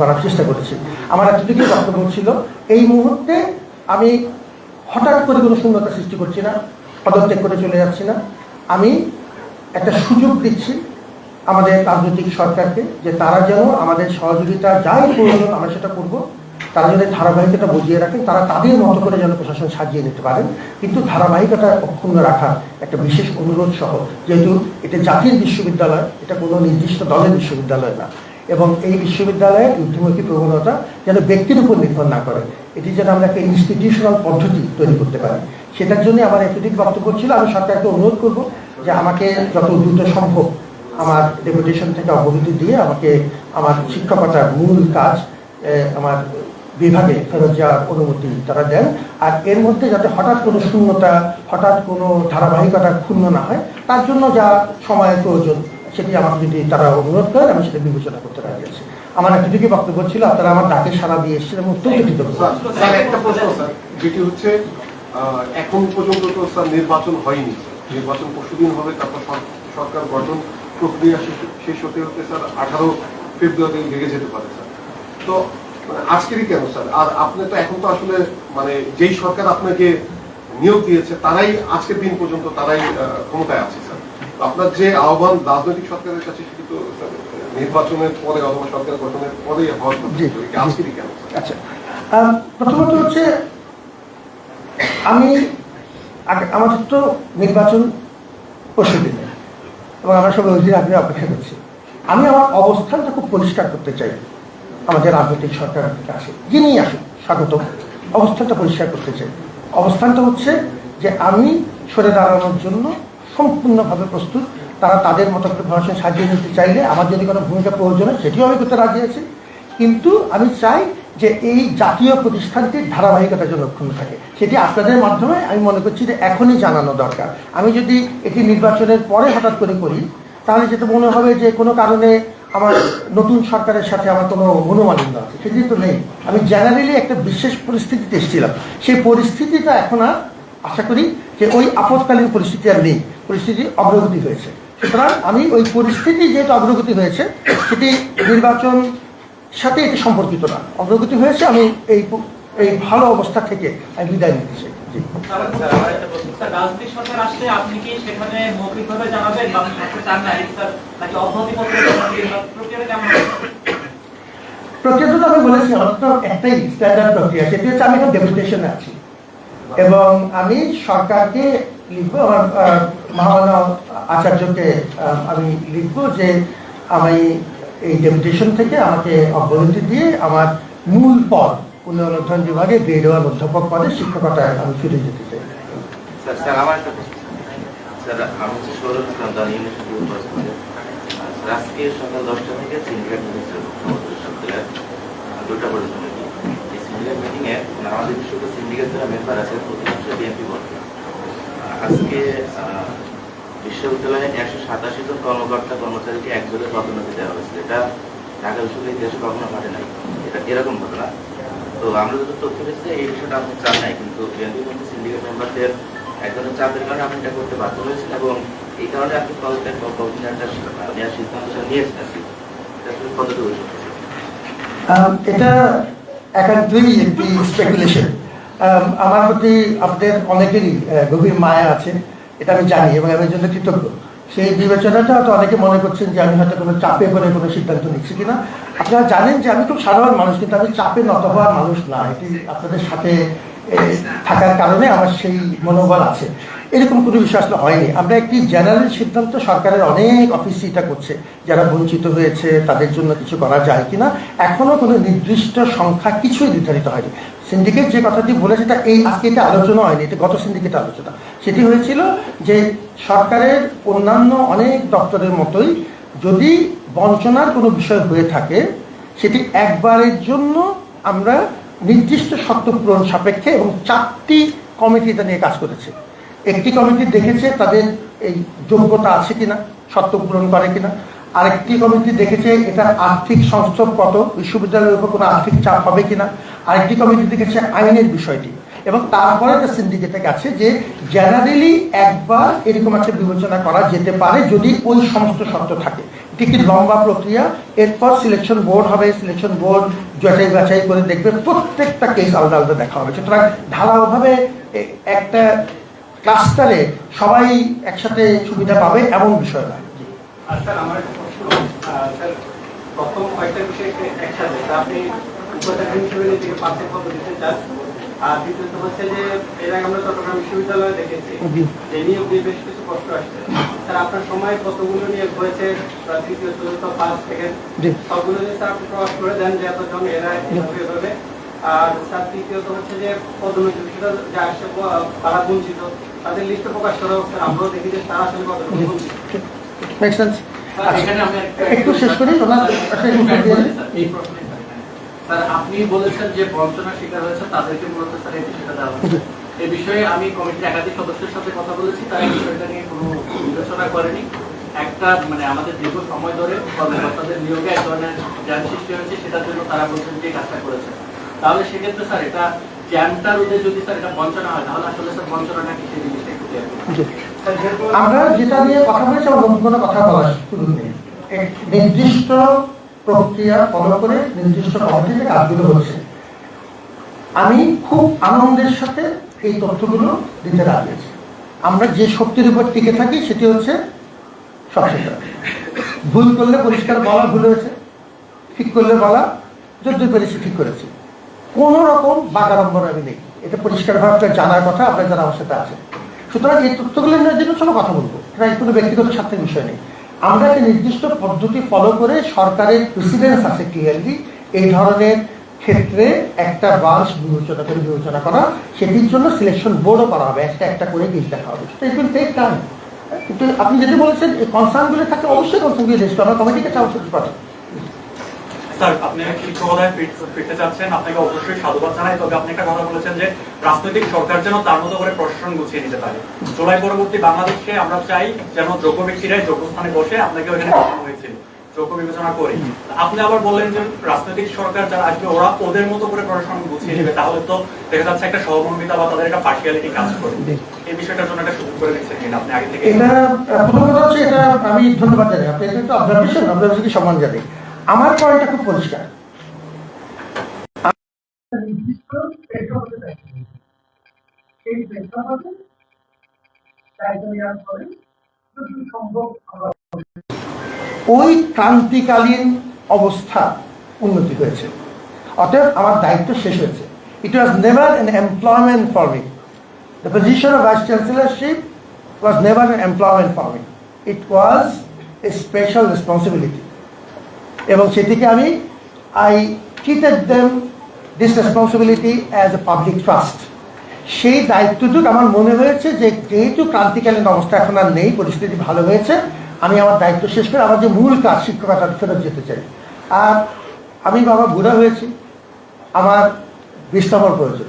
করার চেষ্টা করেছি। আমার এতটুকু বক্তব্য ছিল। এই মুহূর্তে আমি হঠাৎ করে কোনো শূন্যতা সৃষ্টি করছি না, পদত্যাগ করে চলে যাচ্ছি না। আমি একটা সুযোগ দিচ্ছি আমাদের রাজনৈতিক সরকারকে যে তারা যেন আমাদের সহযোগিতা যাই প্রয়োজন আমরা সেটা করব। তারা যদি ধারাবাহিকতা বুঝিয়ে রাখেন, তারা তাদের মতো করে যেন প্রশাসন সাজিয়ে নিতে পারেন কিন্তু ধারাবাহিকতা অক্ষুণ্ণ রাখার একটা বিশেষ অনুরোধ সহ, যেহেতু এটা জাতির বিশ্ববিদ্যালয়, এটা কোনো নির্দিষ্ট দলের বিশ্ববিদ্যালয় না। এবং এই বিশ্ববিদ্যালয়ের ঊর্ধ্বমুখী প্রবণতা যেন ব্যক্তির উপর নির্ভর না করে। এটি যেন আমরা একটা ইনস্টিটিউশনাল পদ্ধতি তৈরি করতে পারি। সেটার জন্য আমার এতটুকু বক্তব্য ছিল। আমি সরকারকে অনুরোধ করব যে আমাকে যত দ্রুত সম্ভব আমার ডেপুটেশন থেকে অবগতি দিয়ে আমাকে আমার শিক্ষকতার মূল কাজ আমার বিভাগে ফেরত যাওয়ার অনুমতি তারা দেন। আর এর মধ্যে যাতে হঠাৎ কোনো শূন্যতা, হঠাৎ কোনো ধারাবাহিকতা ক্ষুণ্ণ না হয়, তার জন্য যা সময়ের প্রয়োজন সেটি আমাকে যদি তারা অনুরোধ করেন আমি সেটা বিবেচনা করতে রাজি আছি। আমার এতটুকু বক্তব্য ছিল আপনারা আমার ডাকে সারা দিয়ে এসেছেন এবং অত্যন্ত কৃতজ্ঞ একটা প্রশ্ন, স্যার, যেটি হচ্ছে এখন পর্যন্ত তো, স্যার, নির্বাচন হয়নি। নির্বাচন পরশুদিন হবে, তারপর সরকার গঠন প্রক্রিয়া শেষ- হতে হতে, স্যার, আঠারো ফেব্রুয়ারি লেগে যেতে পারে, স্যার। তো মানে আজকেরই কেন, স্যার? আর আপনি তো এখন তো আসলে মানে যেই সরকার আপনাকে নিয়োগ দিয়েছে, তারাই আজকের দিন পর্যন্ত তারাই ক্ষমতায় আছে আপনার যে আহ্বান রাজনৈতিক সরকারের কাছে সেটি তো নির্বাচনের পরে অথবা সরকার গঠনের স্যার আচ্ছা। প্রথমত হচ্ছে আমি আমাদের তো নির্বাচন পরশু দিনে। এবং আমরা সবাই অধীর আগ্রহে অপেক্ষা করছি। আমি আমার অবস্থানটা খুব পরিষ্কার করতে চাই। আমাদের রাজনৈতিক সরকারের আসে যিনি আসুন স্বাগত। অবস্থানটা পরিষ্কার করতে চাই। অবস্থানটা হচ্ছে যে আমি সরে দাঁড়ানোর জন্য সম্পূর্ণভাবে প্রস্তুত। তারা তাদের মতো করে প্রশাসন সাজিয়ে নিতে চাইলে আমার যদি কোনো ভূমিকা প্রয়োজন হয়, সেটিও আমি করতে রাজি আছি। কিন্তু আমি চাই যে এই জাতীয় প্রতিষ্ঠানটির ধারাবাহিকতা যেন অক্ষুণ্ণ থাকে। সেটি আপনাদের মাধ্যমে আমি মনে করছি যে এখনই জানানো দরকার। আমি যদি এটি নির্বাচনের পরে হঠাৎ করে করি, তাহলে যেটা মনে হবে যে কোনো কারণে আমার নতুন সরকারের সাথে আমার কোনো মনোমালিন্য আছে। সেটি তো নেই। আমি জেনারেলি একটা বিশেষ পরিস্থিতিতে এসেছিলাম। সেই পরিস্থিতিটা এখন আর আশা করি যে ওই আপৎকালীন পরিস্থিতি আর নেই পরিস্থিতি অগ্রগতি হয়েছে। সুতরাং আমি ওই পরিস্থিতি যেহেতু অগ্রগতি হয়েছে সেটি নির্বাচন সাথে এটি সম্পর্কিত না। অগ্রগতি হয়েছে আমি এই এই ভালো অবস্থা থেকে আমি বিদায় নিতে চাই? প্রক্রিয়া তো আমি বলেছি আমার তো একটাই স্ট্যান্ডার্ড প্রক্রিয়া সেটি হচ্ছে আমি এখন ডেপুটেশনে আছি। এবং আমি সরকারকে লিখব, আমার মহামান্য আচার্যকে আমি লিখব যে আমি এই ডেপুটেশন থেকে আমাকে অব্যাহতি দিয়ে আমার মূল পদ উন্নয়ন অধ্যয়ন বিভাগে গ্রেড ওয়ান অধ্যাপক পদে শিক্ষকতায় আমি ফিরে যেতে চাই। স্যার আমি সকাল দশটা থেকে দুটা পর্যন্ত। সিন্ডিকেট মিটিংয়ে আমাদের সিন্ডিকেট যারা মেম্বার আছে অধিকাংশ বিএনপি আজকে আহ, বিশ্ববিদ্যালয়ে একশো সাতাশি জন কর্মকর্তা কর্মচারীকে একজনের পদোন্নতি দেওয়া হয়েছে এটা ঢাকা বিশ্ববিদ্যালয়ের ইতিহাসে কখনো ঘটে নাই। এটা এরকম ঘটনা। তো আমরা যত তথ্য পেয়েছি এই বিষয়টা আপনি চান নাই কিন্তু বিএনপি মধ্যে সিন্ডিকেট মেম্বারদের একজনের চাপের কারণে আপনি এটা করতে বাধ্য হয়েছেন এবং এই কারণে আপনি পদত্যাগ বা নেওয়ার সিদ্ধান্ত নিয়েছেন আর কি। এটা কতটুকু এটা একান্তই একটি স্পেকুলেশন আমার প্রতি আপনাদের অনেকেরই গভীর মায়া আছে, এটা আমি জানি এবং আমি জন্য কৃতজ্ঞ। সেই বিবেচনাটা হয়তো অনেকে মনে করছেন যে আমি হয়তো কোনো চাপে করে কোনো সিদ্ধান্ত নিচ্ছি কিনা। আপনারা জানেন যে আমি খুব সাধারণ মানুষ, কিন্তু আমি চাপে নত হওয়ার মানুষ না। এটি আপনাদের সাথে থাকার কারণে আমার সেই মনোবল আছে। এরকম কোনো বিষয় আসলে হয়নি। আমরা একটি জেনারেল সিদ্ধান্ত সরকারের অনেক অফিস এটা করছে, যারা বঞ্চিত হয়েছে, তাদের জন্য কিছু করা যায় কিনা, এখনও কোনো নির্দিষ্ট সংখ্যা কিছুই নির্ধারিত হয়নি। সিন্ডিকেট যে কথাটি বলেছে, তা এই আজকে এটা আলোচনা হয়নি, এটা গত সিন্ডিকেট আলোচনা। সেটি হয়েছিল যে সরকারের অন্যান্য অনেক দপ্তরের মতোই যদি বঞ্চনার কোনো বিষয় হয়ে থাকে, সেটি একবারের জন্য আমরা নির্দিষ্ট শর্ত পূরণ সাপেক্ষে এবং চারটি কমিটি এটা নিয়ে কাজ করেছে। একটি কমিটি দেখেছে তাদের এই যোগ্যতা আছে কিনা, শর্ত পূরণ করে কিনা। আরেকটি কমিটি দেখেছে এটা আর্থিক সংস্থক কত, বিশ্ববিদ্যালয়ের উপর কোনো আর্থিক চাপ হবে কিনা। আরেকটি কমিটি দেখেছে আইনের বিষয়টি। এবং তারপরে একটা সিন্ডিকেটে গেছে যে জেনারেলি একবার এরকম একটা বিবেচনা করা যেতে পারে যদি ওই সমস্ত শর্ত থাকে। টিকিট লম্বা প্রক্রিয়া। এরপর সিলেকশন বোর্ড হবে সিলেকশন বোর্ড যাচাই বাছাই করে দেখবে প্রত্যেকটা কেস আলাদা আলাদা দেখা হবে। সুতরাং ঢালাওভাবে একটা ক্লাস্টারে সবাই একসাথে সুবিধা পাবে এমন বিষয় না। আর আমার দ্বিতীয়ত হচ্ছে যে এর আগে চট্টগ্রাম বিশ্ববিদ্যালয়ে দেখেছি জি। নিয়ে বেশ কিছু আসছে। স্যার আপনার সময় কতগুলো নিয়োগ হয়েছে? তৃতীয় চতুর্থ ফার্স্ট সেকেন্ড জি। সবগুলো যদি স্যার আপনি প্রকাশ করে দেন যে এতজন এরা এভাবে এভাবে। আর স্যার তৃতীয়ত হচ্ছে যে পদোন্নতি বিষয়টা যে তারা বঞ্চিত। তাদের লিস্টে প্রকাশ করা স্যার আমরাও দেখি যে তারা আসলে বঞ্চিত। একটা- শেষ করি। এই প্রশ্নে স্যার আপনি বলেছেন যে বঞ্চনার শিকার হয়েছে তাদেরকে মূলত স্যার এই বিষয়টা দেওয়া হচ্ছে এই বিষয়ে আমি কমিটির একাধিক সদস্যের সাথে কথা বলেছি তারা এই বিষয়টা নিয়ে কোনো বিবেচনা করেনি। একটা মানে আমাদের দীর্ঘ সময় ধরে কর্মকর্তাদের নিয়োগে এক ধরনের জ্ঞান সৃষ্টি হয়েছে সেটার জন্য তারা বলছেন যে কাজটা করেছে। তাহলে সেক্ষেত্রে স্যার এটা জ্ঞানটা রোধে যদি স্যার এটা বঞ্চনা হয় তাহলে আসলে স্যার বঞ্চনাটা কি সেই জিনিসটা একটু আমরা যেটা নিয়ে কথা বলেছি আমার কোনো কথা নেই এক নির্দিষ্ট প্রক্রিয়া ফলো করে নির্দিষ্ট পদ্ধতিতে কাজগুলো হচ্ছে। আমি খুব আনন্দের সাথে এই তথ্যগুলো দিতে রাজি আছি। আমরা যে শক্তির উপর টিকে থাকি সেটি হচ্ছে সচেতন ভুল করলে পরিষ্কার বলা ভুল হয়েছে ঠিক করলে বলা যদ্য পেরেছি ঠিক করেছি। কোনো রকম বাগাড়ম্বর আমি নেই। এটা পরিষ্কারভাবে আপনার জানার কথা, আপনার যারা আমার সাথে আছে সুতরাং এই তথ্যগুলো নিয়ে জন্য সব কথা বলব। এটা কোনো ব্যক্তিগত স্বার্থের বিষয় নেই। আমরা একটা নির্দিষ্ট পদ্ধতি ফলো করে সরকারের প্রেসিডেন্স আছে ক্লিয়ারলি এই ধরনের ক্ষেত্রে একটা বাস বিবেচনা করে বিবেচনা করা, সেটির জন্য সিলেকশন বোর্ডও করা হবে। একটা একটা করে কেস দেখা হবে। সেটা ইট টেক টাইম কিন্তু আপনি যেটা বলেছেন, এই কনসার্নগুলো থাকে, অবশ্যই কনসার্নগুলো রেজিস্টার আমরা কমিটিকে চাওয়া পাঠাবো স্যার, আপনি শিক্ষকতায় ফিরতে চাচ্ছেন? আপনাকে অবশ্যই সাধুবাদ জানাই। তবে আপনি একটা কথা বলেছেন যে, রাজনৈতিক সরকার যেন তার মতো করে প্রশাসন গুছিয়ে নিতে পারে। জুলাই পরবর্তী বাংলাদেশে আমরা চাই যেন যোগ্য ব্যক্তিরাই যোগ্য স্থানে বসে আপনাকে ওখানে বসানো হয়েছিল। যোগ্য বিবেচনা করে। আপনি আবার বললেন যে, রাজনৈতিক সরকার যারা আসবে, ওরা ওদের মতো করে প্রশাসন গুছিয়ে নেবে। তাহলে তো দেখা যাচ্ছে একটা সহমর্মিতা বা তাদের একটা পার্সিয়ালিটি কাজ করে এই বিষয়টার জন্য একটা সুযোগ করে দিচ্ছেন কিনা আপনি? আগে থেকে এটা, প্রথম কথা হচ্ছে এটা আমি ধন্যবাদ জানাই। আপনি এটা একটা অবজারভেশন সম্মান জানাই। আমার পয়েন্টটা খুব পরিষ্কার। ওই ক্রান্তিকালীন অবস্থা উন্নতি হয়েছে। অর্থাৎ আমার দায়িত্ব শেষ হয়েছে। It was never an employment for the position of vice chancellorship was never an employment for me it was a special responsibility এবং সেটিকে আমি I treated them this responsibility as a public trust সেই দায়িত্বটুকু আমার মনে হয়েছে যে যেহেতু ক্রান্তিকালীন অবস্থা এখন আর নেই, পরিস্থিতি ভালো হয়েছে, আমি আমার দায়িত্ব শেষ করে আমার যে মূল কাজ, শিক্ষকতা ফেরত যেতে চাই। আর আমি বাবা বুড়া হয়েছি, আমার বিশ্রামের প্রয়োজন।